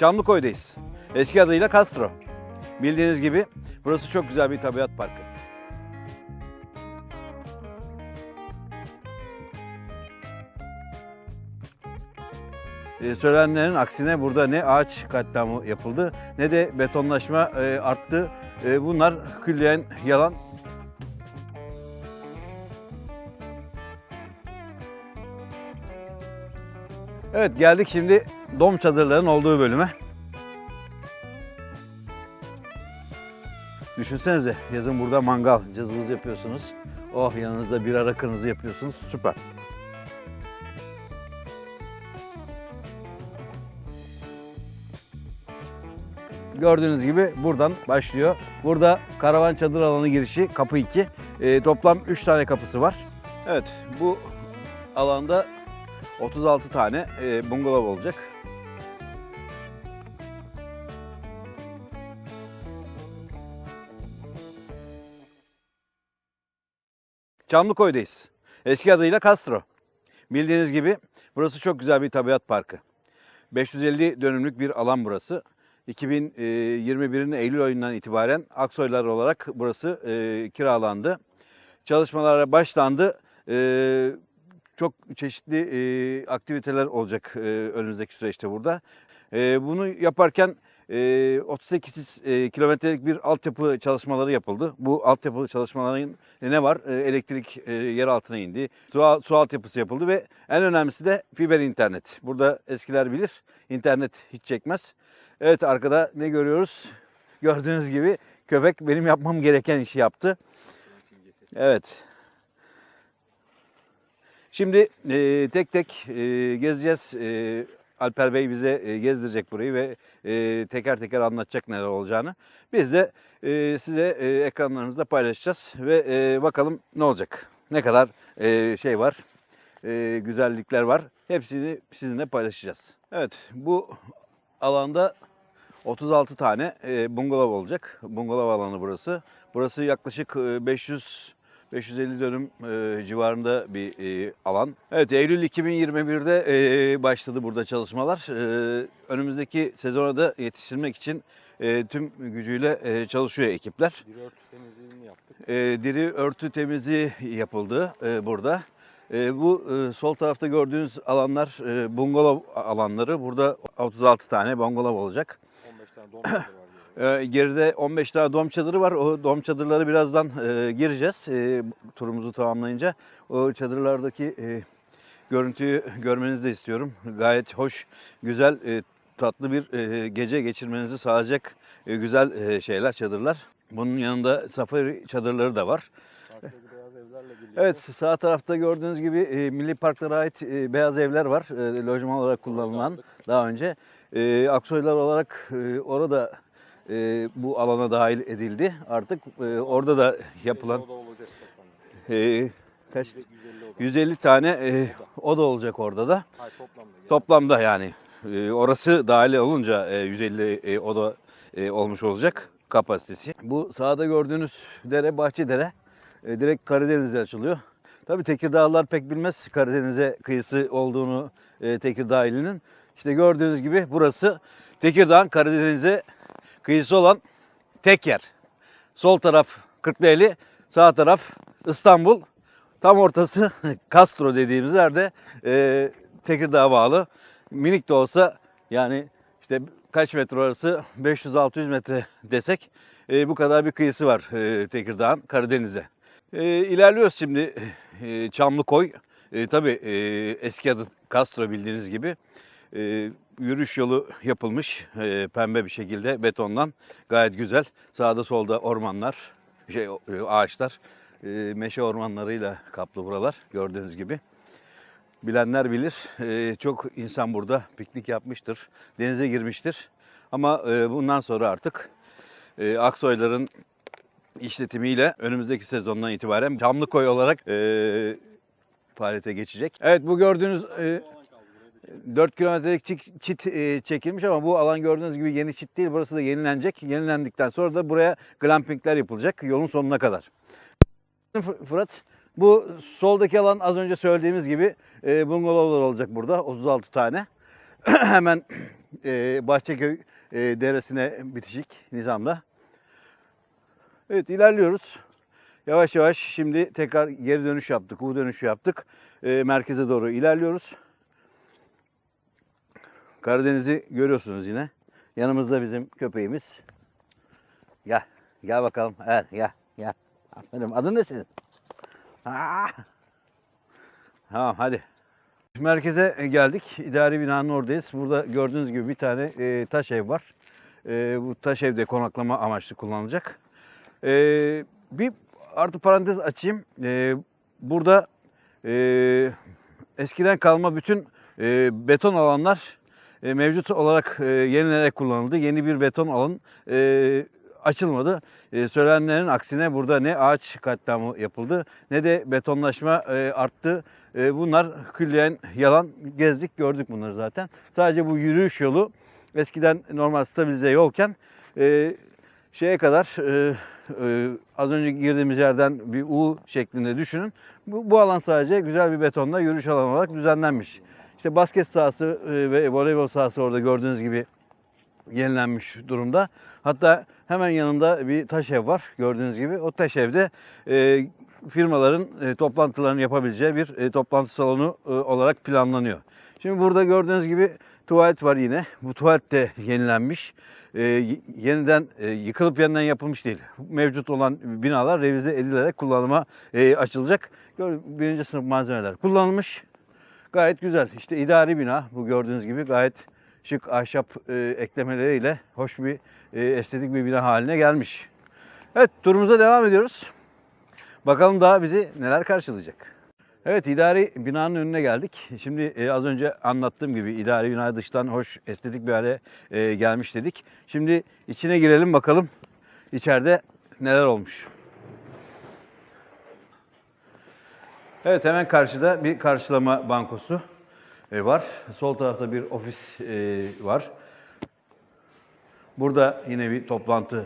Çamlıkoy'dayız. Eski adıyla Castro. Bildiğiniz gibi burası çok güzel bir tabiat parkı. Ee, söylenenlerin aksine burada ne ağaç katliamı yapıldı ne de betonlaşma e, arttı. E, bunlar külliyen yalan. Evet geldik şimdi dom çadırların olduğu bölüme. Düşünsenize yazın burada mangal, cızbız yapıyorsunuz. Oh yanınızda bir rakınızı yapıyorsunuz. Süper. Gördüğünüz gibi buradan başlıyor. Burada karavan çadır alanı girişi kapı 2. Ee, toplam 3 tane kapısı var. Evet bu alanda 36 tane e, bungalov olacak. Çamlıkoy'dayız. Eski adıyla Castro. Bildiğiniz gibi burası çok güzel bir tabiat parkı. 550 dönümlük bir alan burası. 2021'in Eylül ayından itibaren Aksoylar olarak burası e, kiralandı. Çalışmalara başlandı. E, çok çeşitli e, aktiviteler olacak e, önümüzdeki süreçte burada. E, bunu yaparken e, 38 e, kilometrelik bir altyapı çalışmaları yapıldı. Bu altyapı çalışmaların ne var? E, elektrik e, yer altına indi. Su, su altyapısı yapıldı ve en önemlisi de fiber internet. Burada eskiler bilir. internet hiç çekmez. Evet arkada ne görüyoruz? Gördüğünüz gibi köpek benim yapmam gereken işi yaptı. Evet. Şimdi e, tek tek e, gezeceğiz. E, Alper Bey bize e, gezdirecek burayı ve e, teker teker anlatacak neler olacağını. Biz de e, size e, ekranlarımızda paylaşacağız ve e, bakalım ne olacak. Ne kadar e, şey var, e, güzellikler var. Hepsini sizinle paylaşacağız. Evet bu alanda 36 tane e, bungalov olacak. Bungalov alanı burası. Burası yaklaşık e, 500 550 dönüm e, civarında bir e, alan. Evet Eylül 2021'de e, başladı burada çalışmalar. E, önümüzdeki sezona da yetiştirmek için e, tüm gücüyle e, çalışıyor ekipler. Bir örtü temizliğini yaptık. E, deri örtü temizliği yapıldı e, burada. E, bu e, sol tarafta gördüğünüz alanlar e, bungalov alanları. Burada 36 tane bungalov olacak. 15 tane dom var. Ee, geride 15 tane dom çadırı var. O dom çadırları birazdan e, gireceğiz e, turumuzu tamamlayınca. O çadırlardaki e, görüntüyü görmenizi de istiyorum. Gayet hoş, güzel, e, tatlı bir e, gece geçirmenizi sağlayacak e, güzel e, şeyler, çadırlar. Bunun yanında safari çadırları da var. Evet sağ tarafta gördüğünüz gibi e, milli parklara ait e, beyaz evler var. E, lojman olarak kullanılan daha önce. E, Aksoylar olarak e, orada e, bu alana dahil edildi. Artık e, orada da yapılan e, kaç 150 oda. 150 tane e, oda olacak orada da. Hayır toplamda. yani. Toplamda yani e, orası dahil olunca e, 150 e, oda e, olmuş olacak kapasitesi. Bu sağda gördüğünüz dere Bahçedere. E, direkt Karadeniz'e açılıyor. Tabii Tekirdağlılar pek bilmez Karadeniz'e kıyısı olduğunu e, Tekirdağ ilinin. İşte gördüğünüz gibi burası Tekirdağ'ın Karadeniz'e kıyısı olan tek yer. Sol taraf Kırklareli, sağ taraf İstanbul. Tam ortası Castro dediğimiz yerde e, Tekirdağ'a bağlı. Minik de olsa yani işte kaç metre orası 500-600 metre desek e, bu kadar bir kıyısı var e, Tekirdağ'ın Karadeniz'e. E, ilerliyoruz şimdi e, Çamlıkoy. E, tabii e, eski adı Castro bildiğiniz gibi. E, yürüyüş yolu yapılmış e, pembe bir şekilde betondan. Gayet güzel. Sağda solda ormanlar, şey e, ağaçlar, e, meşe ormanlarıyla kaplı buralar gördüğünüz gibi. Bilenler bilir. e, çok insan burada piknik yapmıştır, denize girmiştir. Ama e, bundan sonra artık e, Aksoyların işletimiyle önümüzdeki sezondan itibaren Çamlıkoy olarak e, faaliyete geçecek. Evet bu gördüğünüz e, 4 kilometrelik çit, e, çekilmiş ama bu alan gördüğünüz gibi yeni çit değil. Burası da yenilenecek. Yenilendikten sonra da buraya glampingler yapılacak yolun sonuna kadar. Fı- Fırat bu soldaki alan az önce söylediğimiz gibi e, bungalovlar olacak burada 36 tane. Hemen e, Bahçeköy e, deresine bitişik nizamda. Evet ilerliyoruz. Yavaş yavaş şimdi tekrar geri dönüş yaptık, U dönüşü yaptık. E, merkeze doğru ilerliyoruz. Karadeniz'i görüyorsunuz yine. Yanımızda bizim köpeğimiz. Gel, gel bakalım. Evet, gel, gel. Aferin. Adın ne senin? Aa! Tamam, hadi. Merkeze geldik. İdari binanın oradayız. Burada gördüğünüz gibi bir tane e, taş ev var. E, bu taş evde konaklama amaçlı kullanılacak. E, bir artı parantez açayım. E, burada e, eskiden kalma bütün e, beton alanlar e, mevcut olarak e, yenilenerek kullanıldı. Yeni bir beton alan e, açılmadı. E, söylenenlerin aksine burada ne ağaç katliamı yapıldı ne de betonlaşma e, arttı. E, bunlar külliyen yalan. Gezdik gördük bunları zaten. Sadece bu yürüyüş yolu eskiden normal stabilize yolken e, şeye kadar e, e, az önce girdiğimiz yerden bir U şeklinde düşünün. Bu, bu alan sadece güzel bir betonla yürüyüş alanı olarak düzenlenmiş. İşte basket sahası e, ve voleybol sahası orada gördüğünüz gibi yenilenmiş durumda. Hatta hemen yanında bir taş ev var gördüğünüz gibi. O taş evde e, firmaların e, toplantılarını yapabileceği bir e, toplantı salonu e, olarak planlanıyor. Şimdi burada gördüğünüz gibi tuvalet var yine. Bu tuvalet de yenilenmiş. E, yeniden e, yıkılıp yeniden yapılmış değil. Mevcut olan binalar revize edilerek kullanıma e, açılacak. Birinci sınıf malzemeler kullanılmış. Gayet güzel. İşte idari bina bu gördüğünüz gibi gayet şık ahşap e, eklemeleriyle hoş bir e, estetik bir bina haline gelmiş. Evet turumuza devam ediyoruz. Bakalım daha bizi neler karşılayacak. Evet idari binanın önüne geldik. Şimdi e, az önce anlattığım gibi idari bina dıştan hoş estetik bir hale e, gelmiş dedik. Şimdi içine girelim bakalım içeride neler olmuş. Evet hemen karşıda bir karşılama bankosu e, var. Sol tarafta bir ofis e, var. Burada yine bir toplantı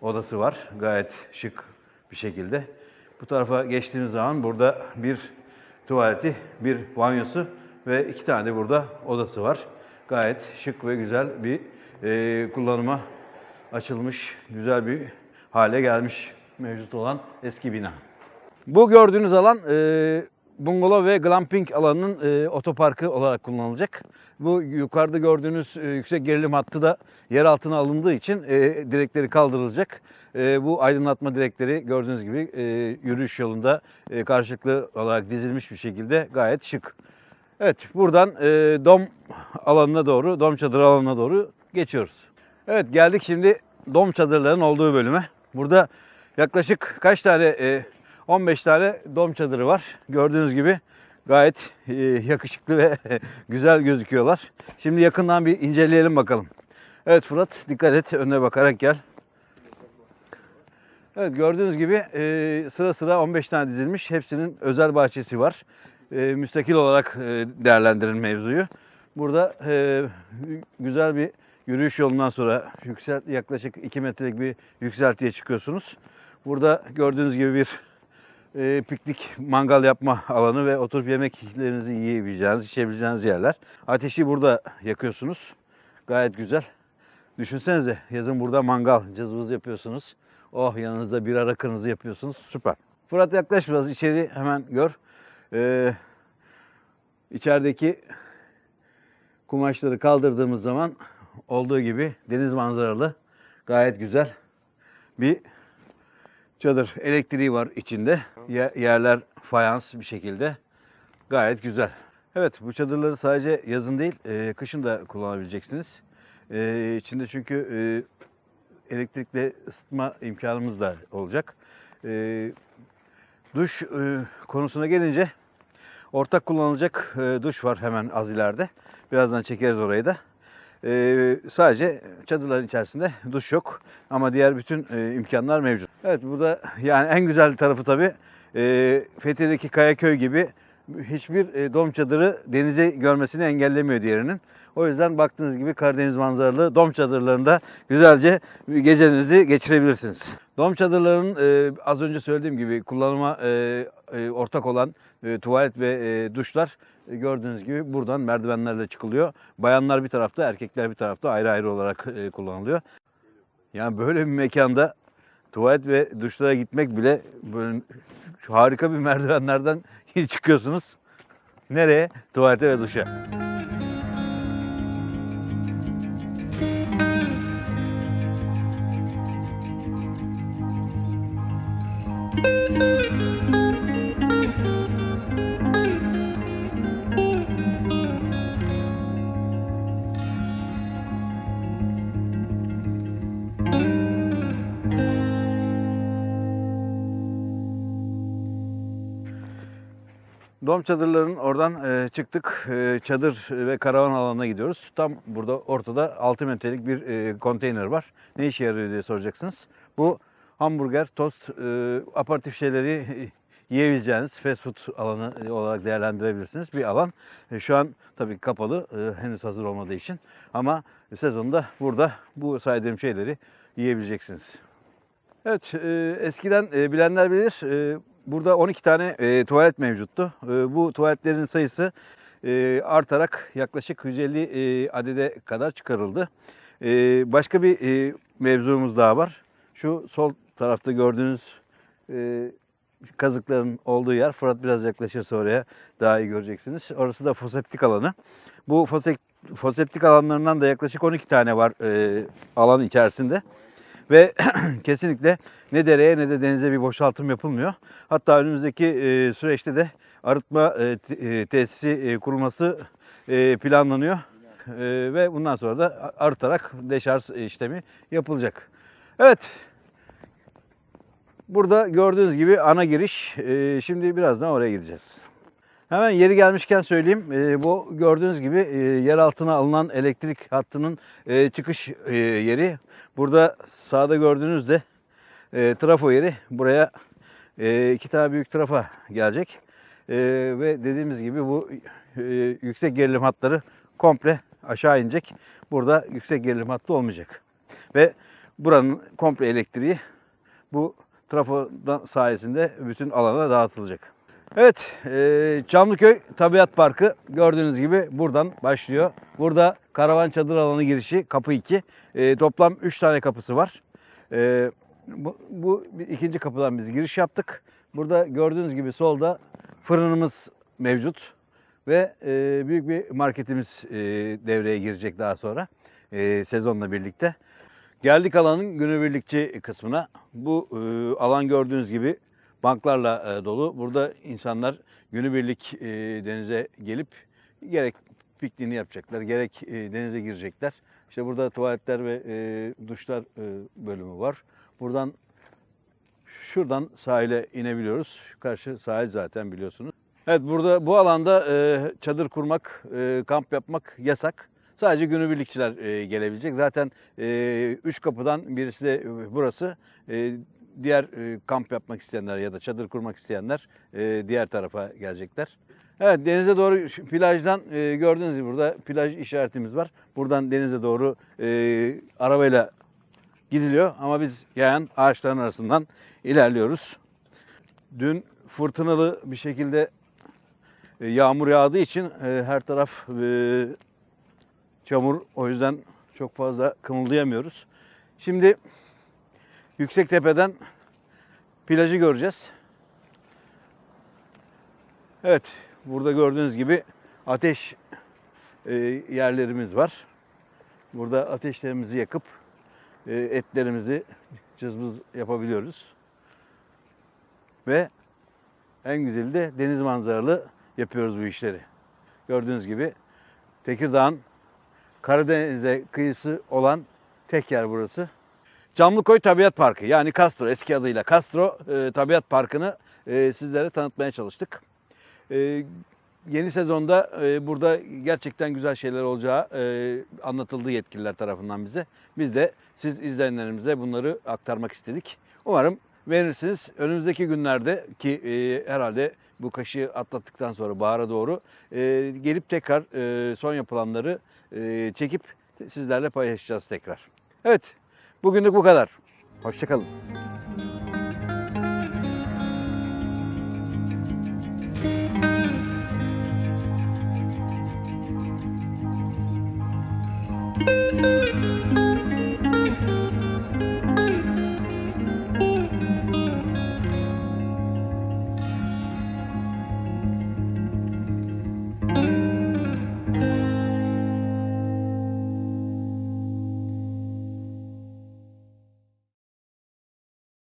odası var. Gayet şık bir şekilde. Bu tarafa geçtiğimiz zaman burada bir tuvaleti, bir banyosu ve iki tane de burada odası var. Gayet şık ve güzel bir e, kullanıma açılmış, güzel bir hale gelmiş mevcut olan eski bina. Bu gördüğünüz alan e, bungalov ve glamping alanının e, otoparkı olarak kullanılacak. Bu yukarıda gördüğünüz e, yüksek gerilim hattı da yer altına alındığı için e, direkleri kaldırılacak. E, bu aydınlatma direkleri gördüğünüz gibi e, yürüyüş yolunda e, karşılıklı olarak dizilmiş bir şekilde gayet şık. Evet buradan e, dom alanına doğru, dom çadır alanına doğru geçiyoruz. Evet geldik şimdi dom çadırların olduğu bölüme. Burada yaklaşık kaç tane e, 15 tane dom çadırı var. Gördüğünüz gibi gayet e, yakışıklı ve güzel gözüküyorlar. Şimdi yakından bir inceleyelim bakalım. Evet Fırat dikkat et önüne bakarak gel. Evet gördüğünüz gibi e, sıra sıra 15 tane dizilmiş. Hepsinin özel bahçesi var. E, müstakil olarak değerlendirin mevzuyu. Burada güzel bir yürüyüş yolundan sonra yüksel, yaklaşık 2 metrelik bir yükseltiye çıkıyorsunuz. Burada gördüğünüz gibi bir e, piknik, mangal yapma alanı ve oturup yemeklerinizi yiyebileceğiniz, içebileceğiniz yerler. Ateşi burada yakıyorsunuz. Gayet güzel. Düşünsenize yazın burada mangal, cızbız yapıyorsunuz. Oh yanınızda bir rakınızı yapıyorsunuz. Süper. Fırat yaklaş biraz içeri hemen gör. Ee, içerideki kumaşları kaldırdığımız zaman olduğu gibi deniz manzaralı gayet güzel bir çadır. Elektriği var içinde. Ye- Yerler fayans bir şekilde. Gayet güzel. Evet bu çadırları sadece yazın değil e, kışın da kullanabileceksiniz. E, içinde çünkü e, elektrikle ısıtma imkanımız da olacak. E, duş e, konusuna gelince ortak kullanılacak e, duş var hemen az ileride. Birazdan çekeriz orayı da. E, sadece çadırların içerisinde duş yok ama diğer bütün e, imkanlar mevcut. Evet burada yani en güzel tarafı tabii e, Fethiye'deki Kayaköy gibi hiçbir e, dom çadırı denize görmesini engellemiyor diğerinin. O yüzden baktığınız gibi Karadeniz manzaralı dom çadırlarında güzelce gecenizi geçirebilirsiniz. Dom çadırlarının e, az önce söylediğim gibi kullanıma e, e, ortak olan e, tuvalet ve e, duşlar e, gördüğünüz gibi buradan merdivenlerle çıkılıyor. Bayanlar bir tarafta, erkekler bir tarafta ayrı ayrı olarak e, kullanılıyor. Yani böyle bir mekanda tuvalet ve duşlara gitmek bile böyle harika bir merdivenlerden çıkıyorsunuz. Nereye? Tuvalete ve duşa. Dom çadırların oradan e, çıktık. E, çadır ve karavan alanına gidiyoruz. Tam burada ortada 6 metrelik bir e, konteyner var. Ne işe yarıyor diye soracaksınız. Bu hamburger, tost, e, aparatif şeyleri yiyebileceğiniz fast food alanı olarak değerlendirebilirsiniz. Bir alan. Şu an tabii kapalı. henüz hazır olmadığı için. Ama sezonda burada bu saydığım şeyleri yiyebileceksiniz. Evet, eskiden bilenler bilir. Burada 12 tane e, tuvalet mevcuttu. E, bu tuvaletlerin sayısı e, artarak yaklaşık 150 e, adede kadar çıkarıldı. E, başka bir e, mevzumuz daha var. Şu sol tarafta gördüğünüz e, kazıkların olduğu yer. Fırat biraz yaklaşırsa oraya daha iyi göreceksiniz. Orası da foseptik alanı. Bu fosek, foseptik alanlarından da yaklaşık 12 tane var e, alan içerisinde. Ve kesinlikle ne dereye ne de denize bir boşaltım yapılmıyor. Hatta önümüzdeki e, süreçte de arıtma e, e, tesisi kurulması planlanıyor. Ve bundan sonra da arıtarak deşarj işlemi yapılacak. Evet. Burada gördüğünüz gibi ana giriş. Şimdi birazdan oraya gideceğiz. Hemen yeri gelmişken söyleyeyim. E, bu gördüğünüz gibi e, yer altına alınan elektrik hattının e, çıkış e, yeri. Burada sağda gördüğünüzde e, trafo yeri. Buraya e, iki tane büyük trafa gelecek. E, ve dediğimiz gibi bu e, yüksek gerilim hatları komple aşağı inecek. Burada yüksek gerilim hattı olmayacak. Ve buranın komple elektriği bu trafodan sayesinde bütün alana dağıtılacak. Evet, e, Çamlıköy Tabiat Parkı gördüğünüz gibi buradan başlıyor. Burada karavan çadır alanı girişi kapı 2. E, toplam 3 tane kapısı var. E, bu, bu ikinci kapıdan biz giriş yaptık. Burada gördüğünüz gibi solda fırınımız mevcut ve e, büyük bir marketimiz e, devreye girecek daha sonra e, sezonla birlikte. Geldik alanın günübirlikçi kısmına. Bu e, alan gördüğünüz gibi banklarla e, dolu. Burada insanlar günübirlik e, denize gelip gerek pikniğini yapacaklar, gerek e, denize girecekler. İşte burada tuvaletler ve duşlar bölümü var. Buradan şuradan sahile inebiliyoruz. Karşı sahil zaten biliyorsunuz. Evet burada bu alanda çadır kurmak, kamp yapmak yasak. Sadece günübirlikçiler gelebilecek. Zaten üç kapıdan birisi de burası. Diğer e, kamp yapmak isteyenler ya da çadır kurmak isteyenler e, diğer tarafa gelecekler. Evet denize doğru plajdan e, gördüğünüz gibi burada plaj işaretimiz var. Buradan denize doğru e, arabayla gidiliyor ama biz yayan ağaçların arasından ilerliyoruz. Dün fırtınalı bir şekilde e, yağmur yağdığı için her taraf çamur. O yüzden çok fazla kımıldayamıyoruz. Şimdi yüksek tepeden plajı göreceğiz. Evet, burada gördüğünüz gibi ateş e, yerlerimiz var. Burada ateşlerimizi yakıp e, etlerimizi cızbız yapabiliyoruz. Ve en güzeli de deniz manzaralı yapıyoruz bu işleri. Gördüğünüz gibi Tekirdağ'ın Karadeniz'e kıyısı olan tek yer burası. Camlıkoy Tabiat Parkı yani Castro eski adıyla Castro e, Tabiat Parkı'nı e, sizlere tanıtmaya çalıştık. E, yeni sezonda e, burada gerçekten güzel şeyler olacağı e, anlatıldı yetkililer tarafından bize. Biz de siz izleyenlerimize bunları aktarmak istedik. Umarım beğenirsiniz. Önümüzdeki günlerde ki e, herhalde bu kaşı atlattıktan sonra bahara doğru e, gelip tekrar e, son yapılanları e, çekip sizlerle paylaşacağız tekrar. Evet, bugünlük bu kadar. Hoşçakalın.